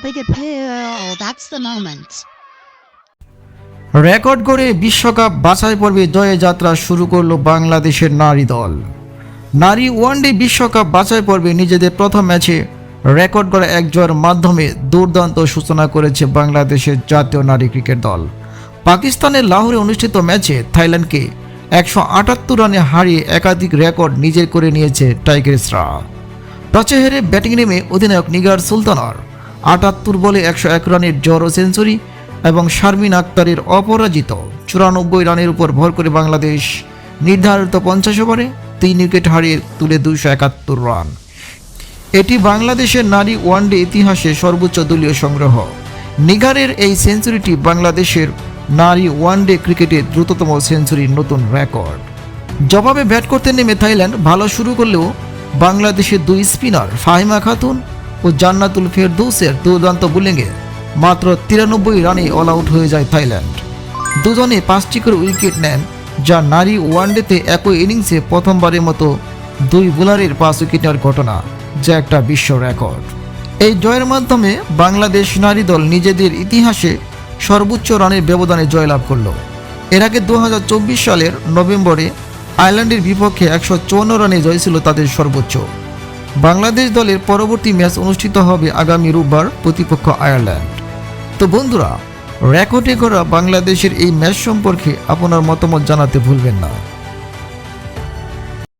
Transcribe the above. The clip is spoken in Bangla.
big appeal. That's the moment. Record করে বিশ্বকাপ বাছাই পর্বে জয়ে যাত্রা শুরু করল বাংলাদেশের নারী দল নারী ওয়ানডে বিশ্বকাপ বাছাই পর্বে নিজেদের প্রথম ম্যাচে রেকর্ড করা এক জয়ের মাধ্যমে দুর্দান্ত সূচনা করেছে বাংলাদেশের জাতীয় নারী ক্রিকেট দল পাকিস্তানের লাহোরে অনুষ্ঠিত ম্যাচে থাইল্যান্ডকে একশো আটাত্তর রানে হারিয়ে একাধিক রেকর্ড নিজের করে নিয়েছে টাইগার্সরা টসে হেরে ব্যাটিং নেমে অধিনায়ক নিগার সুলতানার আটাত্তর বলে একশো এক রানের জড়ো সেঞ্চুরি এবং শারমিন আক্তারের অপরাজিত চুরানব্বই রানের উপর ভর করে বাংলাদেশ নির্ধারিত পঞ্চাশ ওভারে তিন উইকেট হারিয়ে তুলে দুইশো একাত্তর রান। এটি বাংলাদেশের নারী ওয়ানডে ইতিহাসে সর্বোচ্চ দলীয় সংগ্রহ। নিগারের এই সেঞ্চুরিটি বাংলাদেশের নারী ওয়ানডে ক্রিকেটে দ্রুততম সেঞ্চুরির নতুন রেকর্ড। জবাবে ব্যাট করতে নেমে থাইল্যান্ড, ভালো শুরু করলেও বাংলাদেশের দুই স্পিনার ফাহিমা খাতুন ও জান্নাতুল ফেরদৌসের দুর্দান্ত বোলিংয়ে মাত্র তিরানব্বই রানে অল আউট হয়ে যায় থাইল্যান্ড। দুজনে পাঁচটি করে উইকেট নেন, যা নারী ওয়ানডেতে একই ইনিংসে প্রথমবারের মতো দুই বোলারের পাঁচ উইকেট নেওয়ার ঘটনা, যা একটা বিশ্ব রেকর্ড। এই জয়ের মাধ্যমে বাংলাদেশ নারী দল নিজেদের ইতিহাসে সর্বোচ্চ রানের ব্যবধানে জয়লাভ করল। এর আগে দু হাজার চব্বিশ সালের নভেম্বরে আয়ারল্যান্ডের বিপক্ষে একশো চুয়ান্ন রানে জয় ছিল তাদের সর্বোচ্চ। বাংলাদেশ দলের পরবর্তী ম্যাচ অনুষ্ঠিত হবে আগামী রোববার প্রতিপক্ষ আয়ারল্যান্ড। তো বন্ধুরা, রেকর্ডে করা বাংলাদেশের এই ম্যাচ সম্পর্কে আপনার মতামত জানাতে ভুলবেন না।